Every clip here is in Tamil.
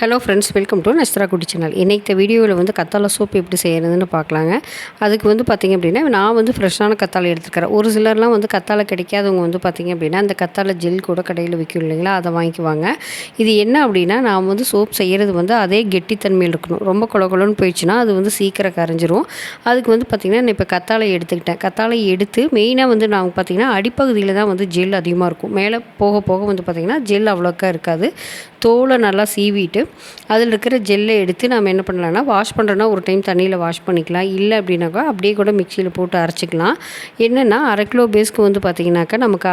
Hello friends welcome to Nasthara Kutti channel இன்றைக்கு வீடியோவில் வந்து கத்தாழை சோப்பு எப்படி செய்கிறதுன்னு பார்க்கலாங்க. அதுக்கு வந்து பார்த்திங்க அப்படின்னா நான் வந்து ஃப்ரெஷ்ஷான கத்தாழை எடுத்துக்கிறேன் ஒரு சிலர்லாம் வந்து கத்தாழை கிடைக்காதவங்க வந்து பார்த்திங்க அப்படின்னா அந்த கத்தாழை ஜெல் கூட கடையில் விற்கும் இல்லைங்களா? அதை வாங்கிக்குவாங்க. இது என்ன அப்படின்னா நான் வந்து சோப் செய்கிறது வந்து அதே கெட்டித்தன்மையில் இருக்கணும். ரொம்ப குள குளன்னு போயிடுச்சுன்னா அது வந்து சீக்கிரம் கரைஞ்சிரும். அதுக்கு வந்து பார்த்திங்கன்னா நான் இப்போ கத்தாழை எடுத்துக்கிட்டேன். கத்தாழை எடுத்து மெயினாக வந்து நான் பார்த்திங்கன்னா அடிப்பகுதியில் தான் வந்து ஜெல் அதிகமாக இருக்கும். மேலே போக போக வந்து பார்த்திங்கன்னா ஜெல் அவ்வளோக்கா இருக்காது. தோலை நல்லா சீவிட்டு அதில் இருக்கிற ஜெல்லை எடுத்து நம்ம என்ன பண்ணலாம்னா வாஷ் பண்ணுறோன்னா ஒரு டைம் தண்ணியில் வாஷ் பண்ணிக்கலாம். இல்லை அப்படின்னாக்கா அப்படியே கூட மிக்சியில் போட்டு அரைச்சிக்கலாம். என்னென்னா அரை கிலோ பேஸ்க்கு வந்து பார்த்திங்கனாக்கா நமக்கு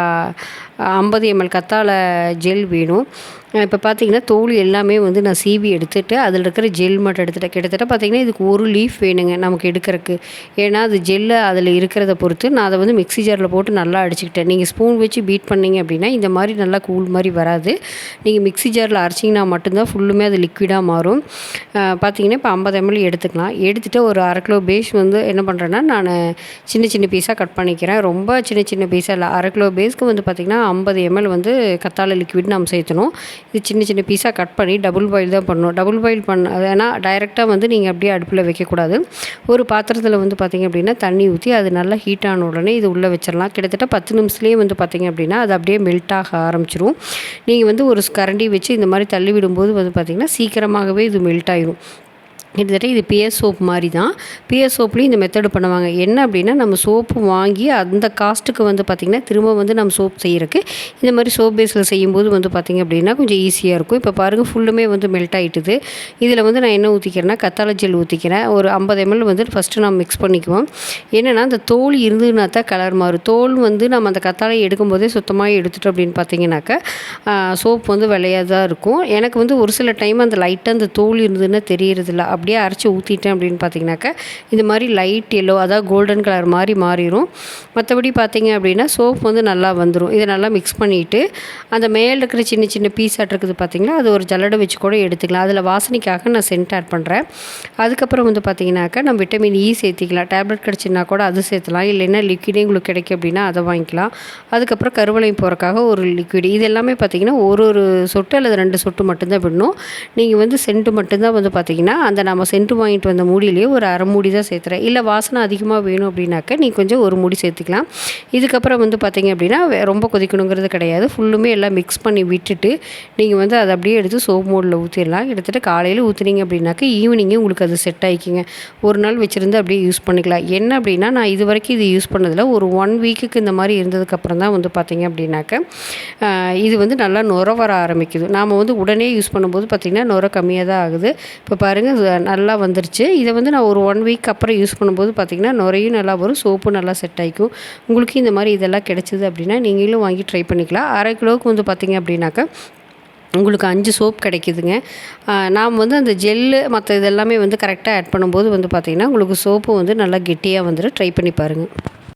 ஐம்பது எம்எல் கத்தாழை ஜெல் வேணும். இப்போ பார்த்தீங்கன்னா தோல் எல்லாமே வந்து நான் சீவி எடுத்துகிட்டு அதில் இருக்கிற ஜெல் மட்டும் எடுத்துகிட்டேன் கிட்டத்தட்ட பார்த்திங்கன்னா இதுக்கு ஒரு லீஃப் வேணுங்க நமக்கு எடுக்கிறதுக்கு ஏன்னா அது ஜெல்லு அதில் இருக்கிறத பொறுத்து நான் அதை வந்து மிக்ஸி ஜாரில் போட்டு நல்லா அடிச்சுக்கிட்டேன். நீங்கள் ஸ்பூன் வச்சு பீட் பண்ணிங்க அப்படின்னா இந்த மாதிரி நல்லா கூழ் மாதிரி வராது. நீங்கள் மிக்ஸி ஜாரில் அரைச்சிங்கன்னா மட்டும்தான் ஃபுல்லுமே அது லிக்விடாக மாறும். பார்த்தீங்கன்னா இப்போ ஐம்பது எம்எல் எடுத்துக்கலாம். எடுத்துகிட்டு ஒரு அரை கிலோ பேஸ் வந்து என்ன பண்ணுறேன்னா நான் சின்ன சின்ன பீஸாக கட் பண்ணிக்கிறேன். ரொம்ப சின்ன சின்ன பீஸாக இல்லை அரை கிலோ பேஸ்க்கு வந்து பார்த்திங்கன்னா ஐம்பது எம்எல் வந்து கத்தாழை லிக்விட் நம்ம சேர்த்தணும். இது சின்ன சின்ன பீஸாக கட் பண்ணி டபுள் பாயில் தான் பண்ணணும். டபுள் பாயில் பண்ண அது ஏன்னா டைரெக்டாக வந்து நீங்கள் அப்படியே அடுப்பில் வைக்கக்கூடாது. ஒரு பாத்திரத்தில் வந்து பார்த்திங்க அப்படின்னா தண்ணி ஊற்றி அது நல்லா ஹீட் ஆன உடனே இது உள்ளே வச்சிடலாம். கிட்டத்தட்ட பத்து நிமிஷத்துலேயே வந்து பார்த்திங்க அப்படின்னா அது அப்படியே மெல்ட் ஆக ஆரம்பிச்சிரும். நீங்கள் வந்து ஒரு கரண்டி வச்சு இந்த மாதிரி தள்ளி விடும்போது வந்து பார்த்திங்கன்னா சீக்கிரமாகவே இது மெல்ட் ஆயிரும். கிட்டத்தட்ட இது பிஎஸ் சோப் மாதிரி தான் பிஎஸ் சோப்லேயும் இந்த மெத்தடு பண்ணுவாங்க. என்ன அப்படின்னா நம்ம சோப்பு வாங்கி அந்த காஸ்ட்டுக்கு வந்து பார்த்திங்கன்னா திரும்ப வந்து நம்ம சோப் செய்கிறக்கு இந்த மாதிரி சோப் பேஸில் செய்யும்போது வந்து பார்த்திங்க அப்படின்னா கொஞ்சம் ஈஸியாக இருக்கும். இப்போ பாருங்கள் ஃபுல்லுமே வந்து மெல்ட் ஆகிட்டுது இதில் வந்து நான் என்ன ஊற்றிக்கிறேன்னா கத்தாழை ஜெல் ஊற்றிக்கிறேன் ஒரு ஐம்பது எம்எல் வந்து ஃபஸ்ட்டு நம்ம மிக்ஸ் பண்ணிக்குவோம். என்னென்னா அந்த தோல் இருந்ததுனா தான் கலர் மாறும். தோல் வந்து நம்ம அந்த கத்தாழை எடுக்கும்போதே சுத்தமாக எடுத்துட்டோம் அப்படின்னு பார்த்தீங்கன்னாக்கா சோப் வந்து விளையாதான் இருக்கும். எனக்கு வந்து ஒரு சில டைம் அந்த லைட்டாக அந்த தோல் இருந்ததுன்னா தெரியறதில்ல. அப்படியே அரைச்சி ஊற்றிட்டேன் அப்படின்னு பார்த்தீங்கன்னாக்கா இந்த மாதிரி லைட் எல்லோ அதாவது கோல்டன் கலர் மாதிரி மாறிடும் மற்றபடி பார்த்தீங்க அப்படின்னா சோப் வந்து நல்லா வந்துடும் இதை நல்லா மிக்ஸ் பண்ணிவிட்டு அந்த மேலே இருக்கிற சின்ன சின்ன பீஸ் இருக்குது பார்த்தீங்களா அது ஒரு ஜல்லடை வச்சு கூட எடுத்துக்கலாம். அதில் வாசனைக்காக நான் சென்ட் ஆட் பண்ணுறேன் அதுக்கப்புறம் வந்து பார்த்தீங்கன்னாக்கா நம்ம விட்டமின் இ e சேர்த்திக்கலாம். டேப்லெட் கிடச்சின்னா கூட அது சேர்த்துலாம். இல்லைன்னா லிக்விடே உங்களுக்கு கிடைக்கும் அப்படின்னா அதை வாங்கிக்கலாம். அதுக்கப்புறம் கருவளையும் போகிறக்காக ஒரு லிக்விட் இது எல்லாமே பார்த்தீங்கன்னா ஒரு ஒரு சொட்டு அல்லது ரெண்டு சொட்டு மட்டும்தான் விடணும். நீங்கள் வந்து சென்ட்டு மட்டும்தான் வந்து பார்த்தீங்கன்னா அந்த நம்ம நம்ம சென்ட்டு வாங்கிட்டு வந்த மூடியிலேயே ஒரு அரை மூடி தான் சேர்த்துறேன். இல்லை வாசனை அதிகமாக வேணும் அப்படின்னாக்க நீ கொஞ்சம் ஒரு மூடி சேர்த்துக்கலாம். இதுக்கப்புறம் வந்து பார்த்திங்க அப்படின்னா ரொம்ப கொதிக்கணுங்கிறது கிடையாது. ஃபுல்லுமே எல்லாம் மிக்ஸ் பண்ணி விட்டுட்டு நீங்கள் வந்து அதை அப்படியே எடுத்து சோப் மோடில் ஊற்றிடலாம் கிட்டத்தட்ட காலையில் ஊற்றுனீங்க அப்படின்னாக்க ஈவினிங்கே உங்களுக்கு அது செட் ஆகிக்கிங்க ஒரு நாள் வச்சுருந்து அப்படியே யூஸ் பண்ணிக்கலாம். என்ன அப்படின்னா நான் இது வரைக்கும் இது யூஸ் பண்ணதில் ஒரு ஒன் வீக்குக்கு இந்த மாதிரி இருந்ததுக்கப்புறம் தான் வந்து பார்த்திங்க அப்படின்னாக்க இது வந்து நல்லா நுர வர ஆரம்பிக்குது. நாம் வந்து உடனே யூஸ் பண்ணும்போது பார்த்திங்கன்னா நுர கம்மியாக தான் ஆகுது. இப்போ பாருங்கள் நல்லா வந்துருச்சு. இதை வந்து நான் ஒரு ஒன் வீக் அப்புறம் யூஸ் பண்ணும்போது பார்த்திங்கன்னா நுரையும் நல்லா வரும் சோப்பும் நல்லா செட் ஆகிக்கும் உங்களுக்கு இந்த மாதிரி இதெல்லாம் கிடச்சிது அப்படின்னா நீங்களும் வாங்கி ட்ரை பண்ணிக்கலாம். அரை கிலோவுக்கு வந்து பார்த்திங்க அப்படின்னாக்கா உங்களுக்கு அஞ்சு சோப் கிடைக்குதுங்க. நாம் வந்து அந்த ஜெல்லு மற்ற இதெல்லாமே வந்து கரெக்டாக ஆட் பண்ணும்போது வந்து பார்த்திங்கன்னா உங்களுக்கு சோப்பு வந்து நல்லா கெட்டியாக வந்துட்டு ட்ரை பண்ணி பாருங்கள்